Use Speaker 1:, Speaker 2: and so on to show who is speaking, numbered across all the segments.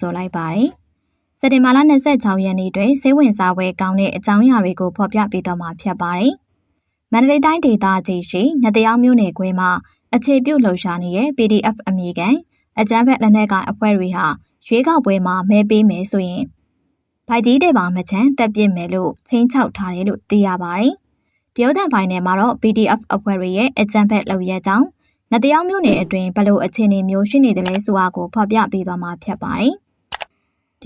Speaker 1: ဆိုလိုက်ပါတယ်။စက်တင်ဘာလ26ရက်နေ့တွင်စိတ်ဝင်စားပွဲကောင်းတဲ့အကြောင်းအရာတွေကိုဖော်ပြပေးတော့မှာဖြစ်ပါတယ်။မန္တလေးတိုင်းဒေသကြီးရှိငတရောင်မြို့နယ်ခွဲမှာအခြေပြုလှုပ်ရှားနေတဲ့ PDF အမည်ခံအကြမ်းဖက်လက်နက်ကိုင်အဖွဲ့တွေဟာရွေးကောက်ပွဲမှာမဲပေးမယ်ဆိုရင်ဗိုက်ကြီးတဲ့ပါမချမ်းတက်ပြစ်မယ်လို့ချင်းချောက်ထားတယ်လို့သိရပါတယ်။တရုတ်တန်ပိုင်းနယ်မှာတော့ PDF အဖွဲ့တွေရဲ့အကြမ်းဖက်လုပ်ရကြောင်းငတရောင်မြို့နယ်အတွင်းဘလို့အခြေအနေမျိုးရှိနေတယ်လဲဆိုတာကိုဖော်ပြပေးသွားမှာဖြစ်ပါတယ်။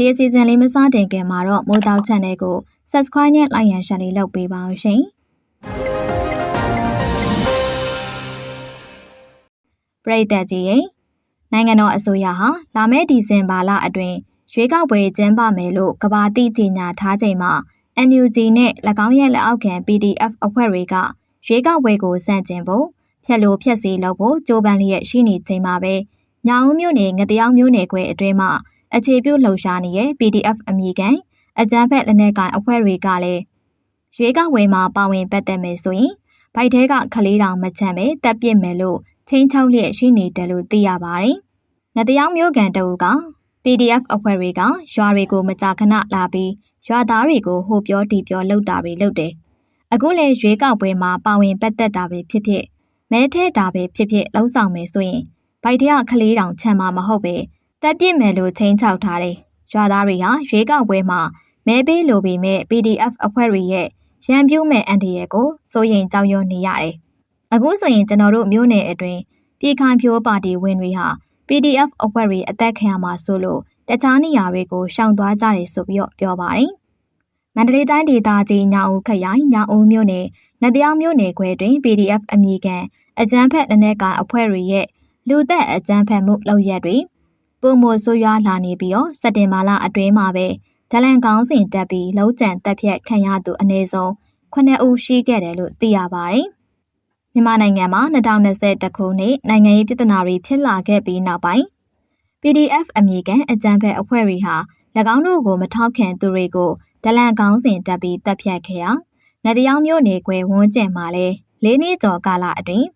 Speaker 1: ဒီအစီအစဉ်လေးမစတင်ခင်မှာတော့မိုးတောက် channel ကို subscribe နဲ့ like ရန် share လေးလုပ်ပေးပါအောင်ရှင်။ပရိသတ်ကြီးရဲ့နိုင်ငံတော်အစိုးရဟာလာမယ့်ဒီဇင်ဘာလအတွင်းရွေးကောက်ပွဲကျင်းပမယ်လို့ကဘာတိကြေညာထားချိန်မှာ NUG နဲ့၎င်းရဲ့လက်အောက်ခံ PDF အဖွဲ့တွေကရွေးကောက်ပွဲကိုစန့်ကျင်ဖို့ဖြက်လို့ဖြက်စီလုပ်ဖို့ကြိုးပမ်းလျက်ရှိနေချိန်မှာပဲညောင်ဦးမြို့နယ်ငတရောင်မြို့နယ်ခွဲအတွင်းမှာ အခြေပြုလှုပ်ရှားနေတဲ့ PDF အမည်ခံအကြမ်းဖက်လက်နက်ကိုင်အဖွဲ့တွေကလည်းရွေးကောက်ပွဲမှာပါဝင်ပတ်သက်မယ်ဆိုရင်ဗိုက်ထဲကခလေးတောင်မချမ်းပဲတက်ပစ်မယ်လို့ချင်းချောက်လျက်ရှိနေတယ်လို့သိရပါတယ်။ငတရောင်မြို့ကန်တအူက PDF အဖွဲ့တွေကရွာတွေကိုမကြာခဏလာပြီးရွာသားတွေကိုဟိုပြောတီပြောလှုပ်တာတွေလုပ်တယ်။အခုလေရွေးကောက်ပွဲမှာပါဝင်ပတ်သက်တာပဲဖြစ်ဖြစ်မဲထဲတာပဲဖြစ်ဖြစ်လှုံ့ဆော်မယ်ဆိုရင်ဗိုက်တရခလေးတောင်ချမ်းမှာမဟုတ်ပဲ တက်ပြစ်မယ်လို့ချင်းချောက်ထားတယ်။ရွာသားတွေဟာရွေးကောက်ပွဲမှာမဲပေးလိုပေမဲ့ PDF အဖွဲ့တွေရဲ့ရန်ပြုမဲ့အန်တီရဲ့ကိုစိုးရင်ကြောက်ရွံ့နေရတယ်။အခုဆိုရင်ကျွန်တော်တို့မျိုးနယ်အတွင်းပြည်ခိုင်ဖြိုးပါတီဝင်တွေဟာ PDF အဖွဲ့တွေအသက်ခံရမှာဆိုလို့တခြားနေရာတွေကိုရှောင်သွားကြတယ်ဆိုပြီးတော့ပြောပါတယ်။မန္တလေးတိုင်းဒေသကြီးညောင်ဦးခရိုင်ညောင်ဦးမြို့နယ်နတရားမြို့နယ်ခွဲတွင် PDF အမည်ခံအကြမ်းဖက်လက်နက်ကိုင်အဖွဲ့တွေရဲ့လူသက်အကြမ်းဖက်မှုလုပ်ရက်တွေ ပုံမဆိုးရွားလာနေပြီးတော့စက်တင်ဘာလအတွင်းမှာပဲဒလန်ကောင်းစဉ်တက်ပြီးလုံးကျန်တက်ဖြတ်ခံရသူအနည်းဆုံး9ဦးရှိခဲ့တယ်လို့သိရပါတယ်။မြန်မာနိုင်ငံမှာ2021ခုနှစ်နိုင်ငံရေးပြည်ထနာတွေဖြစ်လာခဲ့ပြီးနောက်ပိုင်း PDF အမည်ခံအကြမ်းဖက်အဖွဲ့တွေဟာ၎င်းတို့ကိုမထောက်ခံသူတွေကိုဒလန်ကောင်းစဉ်တက်ပြီးတပ်ဖြတ်ခဲ့ရာငတရောင်မျိုးနေကွယ်ဝန်းကျင်မှာလဲလေးနှစ်ကျော်ကာလအတွင်း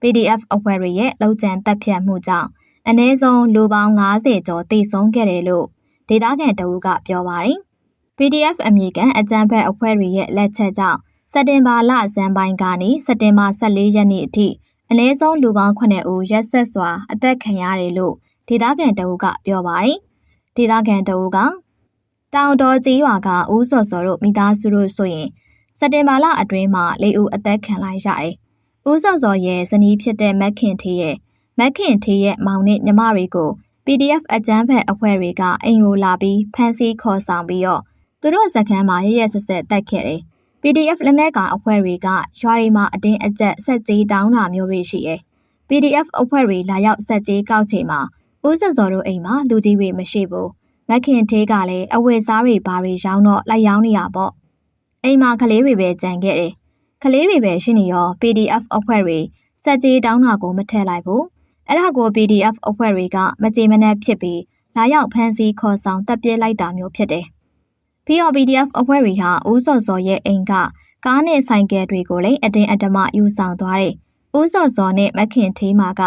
Speaker 1: PDF အဖွဲ့တွေရဲ့လောက်ကျန်တပ်ဖြတ်မှုကြောင့် အ ਨੇ ဆုံးလူပေါင်း90ကျော်တိဆုံးခဲ့တယ်လို့ဒေတာကန်တအူးကပြောပါတယ်။ PDF အမည်ခံအကြမ်းဖက်အဖွဲ့တွေရဲ့လက်ချက်ကြောင့်စက်တင်ဘာလဇန်ပိုင်းကနေစက်တင်ဘာ14ရက်နေ့အထိအ ਨੇ ဆုံးလူပေါင်း9ဦးရက်ဆက်စွာအသက်ခံရတယ်လို့ဒေသခံတအုပ်ကပြောပါတယ်။ဒေသခံတအုပ်ကတောင်တော်ကြီးရွာကဦးစော်စော်တို့မိသားစုတို့ဆိုရင်စက်တင်ဘာလအတွင်းမှာ၄ဦးအသက်ခံလိုက်ရတယ်။ဦးစော်စော်ရဲ့ဇနီးဖြစ်တဲ့မက်ခင်ထေးရဲ့ မက်ခင်ထေးရဲ့မောင်နဲ့ညီမတွေကို PDF အကြမ်းဖက်အဖွဲ့တွေကအိမ်ကိုလာပြီးဖမ်းဆီးခေါ်ဆောင်ပြီးတော့သူတို့စခန်းမှာရရဆက်ဆက်တိုက်ခဲ့တယ်။ PDF လက်နက်ကောင်အဖွဲ့တွေကရွာတွေမှာအတင်းအကျပ်ဆက်ကြီးတောင်းတာမျိုးတွေရှိတယ်။ PDF အဖွဲ့တွေလာရောက်ဆက်ကြီးကောက်ချိန်မှာဦးစောစောတို့အိမ်မှာလူကြီးတွေမရှိဘူးမခင်သေးကလည်းအဝတ်စားတွေဘာတွေရောင်းတော့လိုက်ရောင်းနေရပေါ့အိမ်မှာကလေးတွေပဲကြံခဲ့တယ်ကလေးတွေပဲရှိနေရော PDF အဖွဲ့တွေစက်ကြီးတောင်းတာကိုမထည့်လိုက်ဘူး အဲ့ဒါကို PDF အဖွဲ့တွေကမကြေမနက်ဖြစ်ပြီးလာရောက်ဖမ်းဆီးခေါ်ဆောင်တပ်ပြစ်လိုက်တာမျိုးဖြစ်တယ်ပြီးတော့ PDF အဖွဲ့တွေဟာဦးစောစောရဲ့အိမ်ကကားနဲ့ဆိုင်ကယ်တွေကိုလည်းအတင်းအဓမ္မယူဆောင်သွားတယ်ဦးစောစောနဲ့မခင်သေးမာက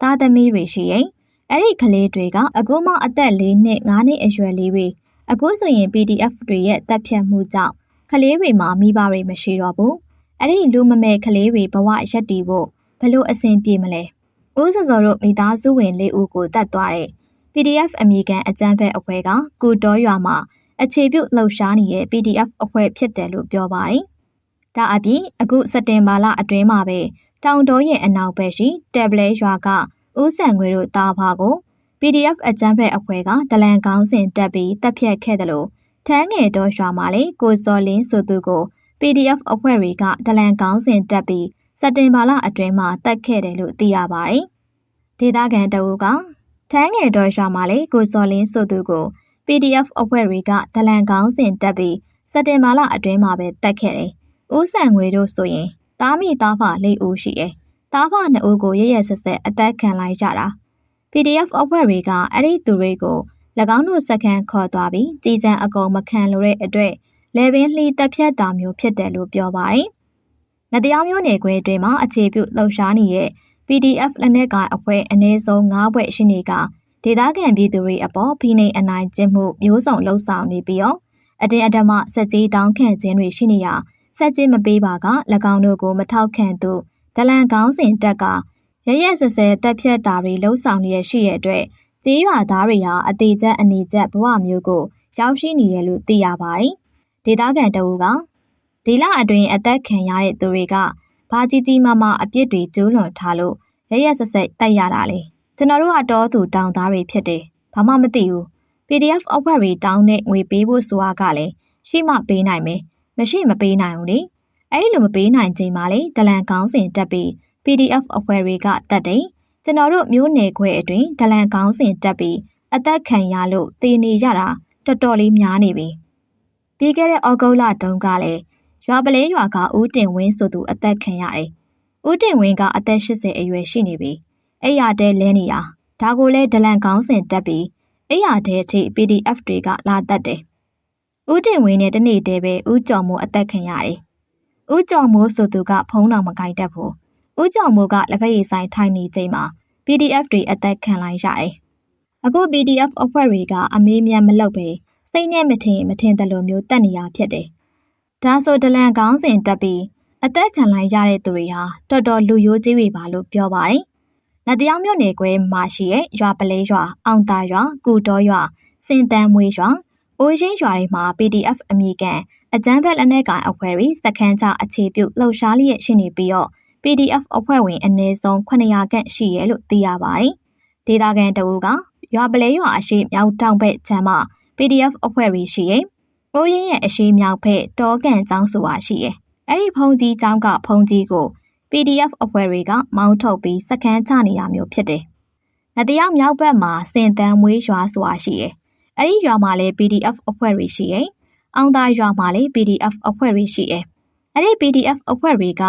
Speaker 1: သားသမီးတွေရှိရင်အဲ့ဒီကလေးတွေကအခုမှအသက်၄နှစ်၅နှစ်အရွယ်လေးတွေအခုဆိုရင် PDF တွေရဲ့တပ်ဖြတ်မှုကြောင့်ကလေးတွေမှာမိဘတွေမရှိတော့ဘူးအဲ့ဒီလူမမဲ့ကလေးတွေဘဝရက်တည်ဖို့ဘလို့အဆင်ပြေမလဲ ဦးစောစောတို့မိသားစုဝင်၄ဦးကိုတတ်သွားတဲ့ PDF အမည်ခံအကြမ်းဖက်အဖွဲ့ကကုတော်ရွာမှာအခြေပြုလှုပ်ရှားနေတဲ့ PDF အဖွဲ့ဖြစ်တယ်လို့ပြောပါတယ်။ဒါအပြင်အခုစက်တင်ဘာလအတွင်းမှာပဲတောင်တော်ရဲ့အနောက်ဘက်ရှိတက်ဘလဲရွာကဦးဆန်ငွေတို့တာဖာကို PDF အကြမ်းဖက်အဖွဲ့ကဒလန်ကောင်းစဉ်တက်ပြီးတပ်ဖြတ်ခဲ့တယ်လို့ထန်းငယ်တော်ရွာမှာလေကိုစော်လင်းဆိုသူကို PDF အဖွဲ့တွေကဒလန်ကောင်းစဉ်တက်ပြီးစက်တင်ဘာလအတွင်းမှာတက်ခဲ့တယ်လို့သိရပါတယ်။ ဒေသခံတအုပ်ကထန်းငယ်တော်ရွာမှာလေကိုစော်လင်းဆိုသူကို PDF အဖွဲ့တွေကဒလန်ကောင်းစဉ်တက်ပြီးစက်တင်ဘာလအတွင်းမှာပဲတက်ခဲ့တယ်။ဦးဆန်ငွေတို့ဆိုရင်တားမိသားဖလေးဦးရှိတယ်။တားဖနှစ်ဦးကိုရရဆက်ဆက်အသက်ခံလိုက်ကြတာ PDF အဖွဲ့တွေကအဲ့ဒီသူတွေကို၎င်းတို့စက္ကန့်ခေါ်သွားပြီးကြည်စံအကုန်မခံလို့တဲ့အတွက်လေပင်လှီတက်ဖြတ်တာမျိုးဖြစ်တယ်လို့ပြောပါတယ်။ငတရားမျိုးနယ်ခွဲအတွင်းမှာအခြေပြုလှုပ်ရှားနေတဲ့ PDF လက်နက်ကိုင်အဖွဲ့အနည်းဆုံး9ဘွဲ့ရှိနေကတဒေသခံပြည်သူတွေအပေါ်ဖိနှိပ်အနိုင်ကျင့်မှုမျိုးစုံလှုံ့ဆော်နေပြီးတော့အတင်းအဓမ္မစက်ကြီးတောင်းခံခြင်းတွေရှိနေရစက်ကြီးမပေးပါက၎င်းတို့ကိုမထောက်ခံသူဒလန်ကောင်းစဉ်တက်ကရရက်စစဲတက်ဖြတ်တာတွေလှုံ့ဆော်နေရရှိရတဲ့အတွက်ကြေးရွာသားတွေဟာအသေးချက်အနေချက်ဘဝမျိုးကိုရောက်ရှိနေရလို့သိရပါတယ်။ဒေသခံတအူးကဒီလအတွင်းအသက်ခံရတဲ့သူတွေက ဘာကြီးကြီးမားမားအပြစ်တွေကျူးလွန်ထားလို့ရရက်စစဲတိုက်ရတာလေ။ကျွန်တော်တို့ကတော့သူတောင်သားတွေဖြစ်တယ်။ဘာမှမသိဘူး။ PDF အောက်ဘက်တွေတောင်းတဲ့ငွေပေးဖို့ဆိုတာကလည်းရှိမှပေးနိုင်မယ်။မရှိမပေးနိုင်ဘူးလေ။အဲ့လိုမပေးနိုင်ချိန်မှာလေဒလန်ကောင်းစဉ်တက်ပြီး PDF အဖွဲ့တွေကတက်တယ်။ကျွန်တော်တို့မျိုးနယ်ခွဲအတွင်းဒလန်ကောင်းစဉ်တက်ပြီးအသက်ခံရလို့တည်နေရတာတော်တော်လေးများနေပြီ။ပြီးခဲ့တဲ့ဩဂုတ်လတုန်းကလည်း ရွာပလဲရွာကဦးတင်ဝင်းဆိုသူအသက်ခံရတယ်။ဦးတင်ဝင်းကအသက်80အရွယ်ရှိနေပြီ။အဲ့ရတဲ့လဲနေတာဒါကိုလဲဒလန်ကောင်းစဉ်တက်ပြီးအဲ့ရတဲ့အထိ PDF တွေကလာတက်တယ်။ဦးတင်ဝင်းနဲ့တနေ့တည်းပဲဦးကျော်မိုးအသက်ခံရတယ်။ဦးကျော်မိုးဆိုသူကဖုံးတော်မကိုင်တတ်ဘူး။ဦးကျော်မိုးကလက်ဖက်ရည်ဆိုင်ထိုင်နေချိန်မှာ PDF တွေအသက်ခံလိုက်ရတယ်။အခု PDF အဖွဲ့တွေကအမေးမြတ်မလုပ်ပဲစိတ်နဲ့မထင်မထင်တယ်လို့မျိုးတက်နေရဖြစ်တယ်။ ဒါဆိုဒလန်ကောင်းစဉ်တက်ပြီးအသက်ခံလိုက်ရတဲ့သူတွေဟာတော်တော်လူရိုးကြီးတွေပါလို့ပြောပါတယ်။လက်တယောက်မြို့နယ်ကွဲမှာရှိတဲ့ရွာပလဲရွာ၊အောင်တာရွာ၊ကူတော်ရွာ၊စင်တန်းမွေးရွာ၊အိုးရင်ရွာတွေမှာ PDF အမိကန်အကြမ်းဖက်လက်နက်ကိုင်အဖွဲ့တွေစခန်းချအခြေပြုလှုပ်ရှားလျက်ရှိနေပြီးတော့ PDF အဖွဲ့ဝင်အနည်းဆုံး900ခန့်ရှိရဲလို့သိရပါတယ်။ဒေတာကန်တအူးကရွာပလဲရွာအရှိမြောက်တောင်ဘက်ခြမ်းမှာ PDF အဖွဲ့တွေရှိရင်။ ကိုရင်းရဲ့အရှိမြောက်ဘက်တောကန်ကျောင်းဆိုတာရှိရဲ့။အဲ့ဒီဖုန်ကြီးကျောင်းကဖုန်ကြီးကို PDF အဖွဲ့တွေကမောင်းထုတ်ပြီးစခန်းချနေရမျိုးဖြစ်တယ်။လက်တယောက်မြောက်ဘက်မှာစင်တန်းမွေးရွာဆိုတာရှိရဲ့။အဲ့ဒီရွာမှာလည်း PDF အဖွဲ့တွေရှိရဲ့။အောင်သာရွာမှာလည်း PDF အဖွဲ့တွေရှိရဲ့။အဲ့ဒီ PDF အဖွဲ့တွေက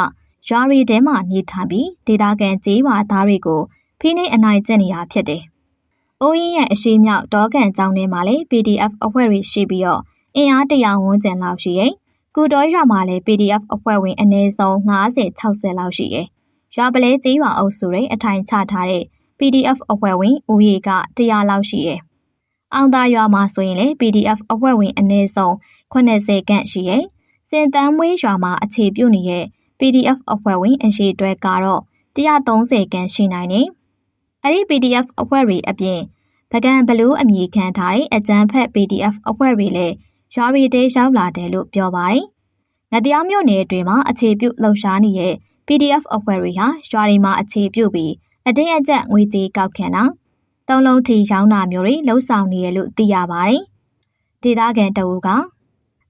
Speaker 1: ရွာတွေထဲမှာနေထိုင်ပြီးဒေတာကန်ကျေးရွာသားတွေကိုဖိနှိပ်အနိုင်ကျင့်နေရဖြစ်တယ်။အိုးရင်ရဲ့အရှိမြောက်တောကန်ကျောင်းထဲမှာလည်း PDF အဖွဲ့တွေရှိပြီးတော့ အင်အားတရာဝန်းကျင်လောက်ရှိရဲ့။ကုတော်ရွာမှာလည်း PDF အဖွဲ့ဝင်အနည်းဆုံး90 60လောက်ရှိရဲ့။ရွာပလဲကျေးရွာအုပ်စုတွေအထိုင်ချထားတဲ့ PDF အဖွဲ့ဝင်ဦးရေက100လောက်ရှိရဲ့။အောင်သာရွာမှာဆိုရင်လည်း PDF အဖွဲ့ဝင်အနည်းဆုံး80ခန့်ရှိရဲ့။စင်တန်းမွေးရွာမှာအခြေပြုနေတဲ့ PDF အဖွဲ့ဝင်အရှိတွဲကတော့130ခန့်ရှိနိုင်တယ်။အဲဒီ PDF အဖွဲ့တွေအပြင်ပကံဘလူးအမည်ခံထားတဲ့အကြမ်းဖက် PDF အဖွဲ့တွေလည်း ရွာရီတေးရောက်လာတယ်လို့ပြောပါတယ်။ငတရားမြို့နယ်အတွင်းမှာအခြေပြုလှုပ်ရှားနေတဲ့ PDF အဖွဲ့တွေဟာရွာတွေမှာအခြေပြုပြီးအတင်းအကျပ်ငွေကြေးကောက်ခံတာသုံးလုံးထီရောင်းတာမျိုးတွေလှုပ်ဆောင်နေရလို့သိရပါတယ်။ဒေသခံတအူးက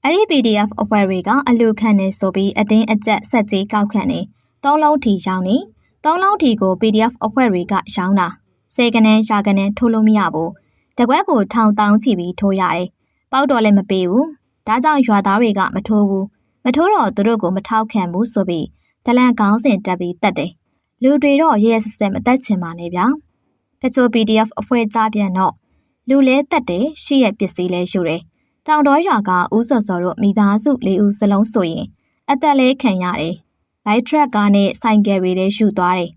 Speaker 1: အဲ့ဒီ PDF အဖွဲ့တွေကအလူခံနေဆိုပြီးအတင်းအကျပ်ဆက်ကြေးကောက်ခံနေသုံးလုံးထီရောင်းနေသုံးလုံးထီကို PDF အဖွဲ့တွေကရောင်းတာစေကနန်းရာကနန်းထိုးလို့မရဘူးတကွက်ကိုထောင်တောင်းချီပြီးထိုးရတယ် ပေါက်တော့လည်းမပေးဘူးဒါကြောင့်ရွာသားတွေကမထိုးဘူးမထိုးတော့သူတို့ကိုမထောက်ခံဘူးဆိုပြီးဒလန်ကောင်းစဉ်တက်ပြီးတက်တယ်လူတွေတော့ရဲရဲစက်စက်မတက်ချင်ပါနဲ့ဗျာတချို့ PDF အဖွဲ့ကြပြန်တော့လူလဲတက်တယ်ရှိရဲ့ပစ္စည်းလဲယူတယ်တောင်တော်ရွာကဦးစော်စော်တို့မိသားစု၄ဦးစလုံးဆိုရင်အသက်လဲခံရတယ်လိုက်ထရက်ကားနဲ့ဆိုင်ကယ်တွေလည်းယူသွားတယ်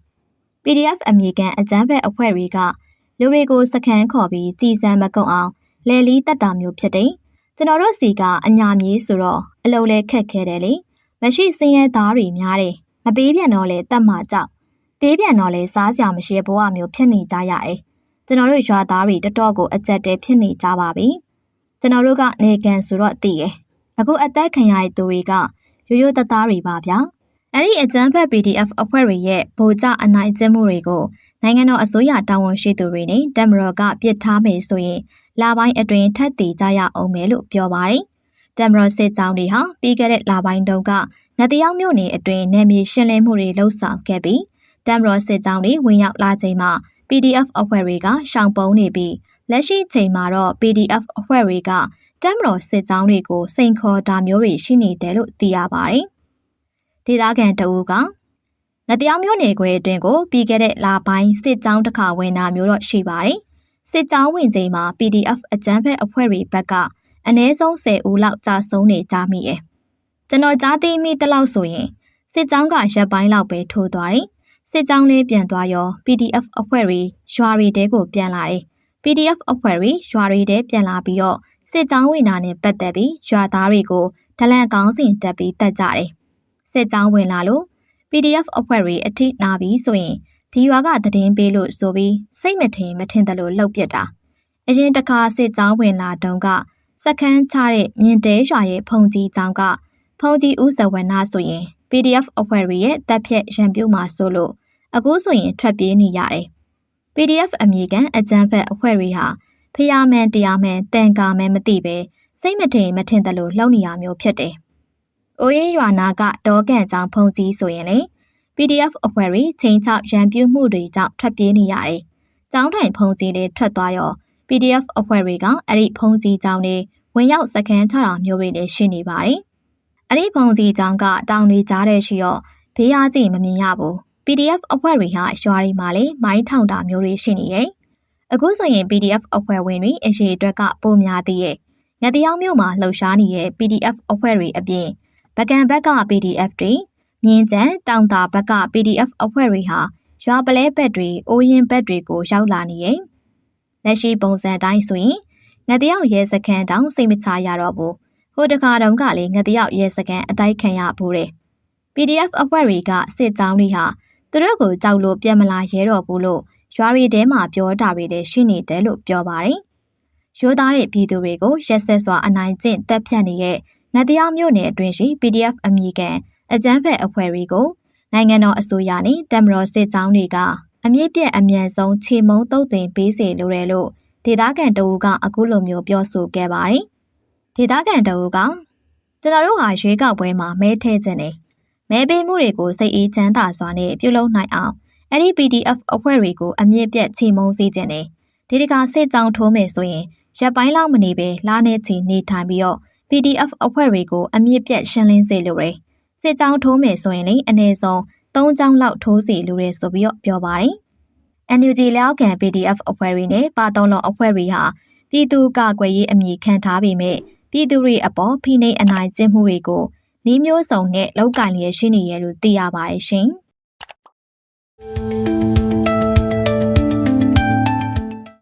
Speaker 1: PDF အမေကန်အကြမ်းဖက်အဖွဲ့တွေကလူတွေကိုစခန်းခေါ်ပြီးစီစံမကုန်အောင် လဲလီတက်တာမျိုးဖြစ်တယ်ကျွန်တော်တို့စီကအညာမြေးဆိုတော့အလုံးလဲခက်ခဲတယ်လေမရှိစင်းရဲသားတွေများတယ်မပေးပြန်တော့လဲတတ်မှကြောက်ပေးပြန်တော့လဲစားကြမရှိဘဝမျိုးဖြစ်နေကြရတယ်ကျွန်တော်တို့ရွာသားတွေတတော်ကိုအကြက်တဲဖြစ်နေကြပါပြီကျွန်တော်တို့ကနေကန်ဆိုတော့သိရအခုအသက်ခံရတဲ့သူတွေကရိုးရိုးတသားတွေပါဗျာအဲ့ဒီအကြမ်းဖက် PDF အဖွဲ့တွေရဲ့ဗိုလ်ကျအနိုင်ကျင့်မှုတွေကိုနိုင်ငံတော်အစိုးရတာဝန်ရှိသူတွေနဲ့တပ်မတော်ကပြစ်ထားမယ်ဆိုရင် လပိုင်းအတွင်းထပ်တည်ကြရအောင်မယ်လို့ပြောပါတယ်။တမရစစ်ကြောင်းတွေဟာပြီးခဲ့တဲ့လပိုင်းတုန်းကငတယောက်မြို့နယ်အတွင်းနယ်မြေရှင်းလင်းမှုတွေလှုပ်ဆောင်ခဲ့ပြီးတမရစစ်ကြောင်းတွေဝင်ရောက်လာချိန်မှာ PDF အဖွဲ့တွေကရှောင်ပုန်းနေပြီးလက်ရှိချိန်မှာတော့ PDF အဖွဲ့တွေကတမရစစ်ကြောင်းတွေကိုစိန်ခေါ်တာမျိုးတွေရှိနေတယ်လို့သိရပါတယ်။ဒေသခံတအူးကငတရားမျိုးနယ်ခွဲအတွင်းကိုပြီးခဲ့တဲ့လပိုင်းစစ်ကြောင်းတစ်ခါဝင်တာမျိုးတော့ရှိပါတယ် စစ်ကြောင်းဝင်ချိန်မှာ PDF အကြမ်းဖက်အဖွဲ့တွေဘက်ကအနည်းဆုံး10ဦးလောက်ကြာဆုံးနေကြမိရဲ့ကျွန်တော်ကြားသိမိတလောက်ဆိုရင်စစ်ကြောင်းကရက်ပိုင်းလောက်ပဲထိုးသွားတယ်စစ်ကြောင်းလေးပြန်သွားရော PDF အဖွဲ့တွေရွာတွေတဲကိုပြန်လာတယ် PDF အဖွဲ့တွေရွာတွေထဲပြန်လာပြီးတော့စစ်ကြောင်းဝင်တာနဲ့ပတ်သက်ပြီးရွာသားတွေကိုဒလန်ကောင်းစဉ်တက်ပြီးတက်ကြတယ်။စစ်ကြောင်းဝင်လာလို့ PDF အဖွဲ့တွေအထိနာပြီးဆိုရင် ဒီရွာကသတင်းပေးလို့ဆိုပြီးစိတ်မထင်မထင်တယ်လို့လှုပ်ပြစ်တာ။အရင်တခါစစ်ကြောင်းဝင်လာတုန်းကစခန်းချတဲ့မြင်တဲရွာရဲ့ဖုန်ကြီးကျောင်းကဖုန်ကြီးဦးဇဝနာဆိုရင် PDF အဖွဲ့တွေရဲ့တပ်ဖြတ်ရန်ပြုတ်မှာဆိုလို့အခုဆိုရင်ထွက်ပြေးနေရတယ်။ PDF အမေကန်အကြမ်းဖက်အဖွဲ့တွေဟာဖျားမှန်တရားမှန်တန်ကာမှန်မသိပဲစိတ်မထင်မထင်တယ်လို့လှုပ်နေရမျိုးဖြစ်တယ်။အိုးရေးရွာနာကဒေါကန်ကျောင်းဖုန်ကြီးဆိုရင်လေ PDF အဖွဲ့တွေချိန်ချောက်ရန်ပြုတ်မှုတွေကြောင့်ထွက်ပြေးနေရတယ်။ကျောင်းထိုင်ဖုန်ကြီးတွေထွက်သွားရော PDF အဖွဲ့တွေကအဲ့ဒီဖုန်ကြီးကျောင်းတွေဝင်ရောက်စခန်းချတာမျိုးတွေလည်းရှိနေပါတယ်။အဲ့ဒီဖုန်ကြီးကျောင်းကတောင်တွေကြားတဲ့ရှိရောဘေးအားကြီးမမြင်ရဘူး။ PDF အဖွဲ့တွေဟာရွာတွေမှာလည်းမိုင်းထောင်တာမျိုးတွေရှိနေရဲ့။အခုဆိုရင် PDF အဖွဲ့ဝင်တွေအရေးအတွက်ကပိုများသေးရဲ့။ငတယောက်မြို့မှာလှုပ်ရှားနေတဲ့ PDF အဖွဲ့တွေအပြင်ဗကန်ဘက်က PDF တွေ မြင်းကျန်တောင်တာဘက်က PDF အဖွဲ့တွေဟာရွာပလဲဘက်တွေအိုးရင်ဘက်တွေကိုရောက်လာနေရဲ့။လက်ရှိပုံစံတိုင်းဆိုရင်ငတယောက်ရဲစခန်းတောင်စိတ်မချရတော့ဘူး။ဟိုတခါတုန်းကလေငတယောက်ရဲစခန်းအတိုက်ခံရဘူးတဲ့။ PDF အဖွဲ့တွေကစစ်ကြောင်းတွေဟာသူတို့ကိုကြောက်လို့ပြန်မလာရဲတော့ဘူးလို့ရွာတွေထဲမှာပြောတာတွေလည်းရှိနေတယ်လို့ပြောပါတယ်။ရိုးသားတဲ့ပြည်သူတွေကိုရက်ဆက်စွာအနိုင်ကျင့်တပ်ဖြတ်နေတဲ့ငတရားမျိုးနယ်အတွင်းရှိ PDF အမည်ခံ အကြမ်းဖက်အဖွဲ့တွေကိုနိုင်ငံတော်အစိုးရနဲ့တမတော်စစ်ကြောင်းတွေကအမြင့်ပြတ်အမြန်ဆုံးခြေမုံတုတ်တင်ပေးစေလိုတယ်လို့ဒေသခံတအူးကအခုလိုမျိုးပြောဆိုခဲ့ပါတယ်။ဒေသခံတအူးကကျွန်တော်တို့ဟာရွေးကောက်ပွဲမှာမဲထည့်ခြင်းနဲ့မဲပေးမှုတွေကိုစိတ်အေးချမ်းသာစွာနဲ့ပြုလုပ်နိုင်အောင်အဲ့ဒီ PDF အဖွဲ့တွေကိုအမြင့်ပြတ်ခြေမုံစေခြင်းနဲ့ဒီတကစစ်ကြောင်းထိုးမယ်ဆိုရင်ရက်ပိုင်းလောက်မနေပဲလာနေချီနေထိုင်ပြီးတော့ PDF အဖွဲ့တွေကိုအမြင့်ပြတ်ရှင်းလင်းစေလိုတယ်။ စစ်ကြောင်းထိုးမယ်ဆိုရင်လေအနည်းဆုံး၃ကြောင်းလောက်ထိုးစီလိုရဲဆိုပြီးတော့ပြောပါတယ်။ NUG လက်အောက်ခံ PDF အဖွဲ့တွေနဲ့ပါတုံးလုံးအဖွဲ့တွေဟာပြည်သူ့ကာကွယ်ရေးအမည်ခံထားပေမဲ့ပြည်သူတွေအပေါ်ဖိနှိပ်အနိုင်ကျင့်မှုတွေကိုနှီးမျိုးစုံနဲ့လောက်ကင်လျက်ရှိနေရလို့သိရပါတယ်ရှင်။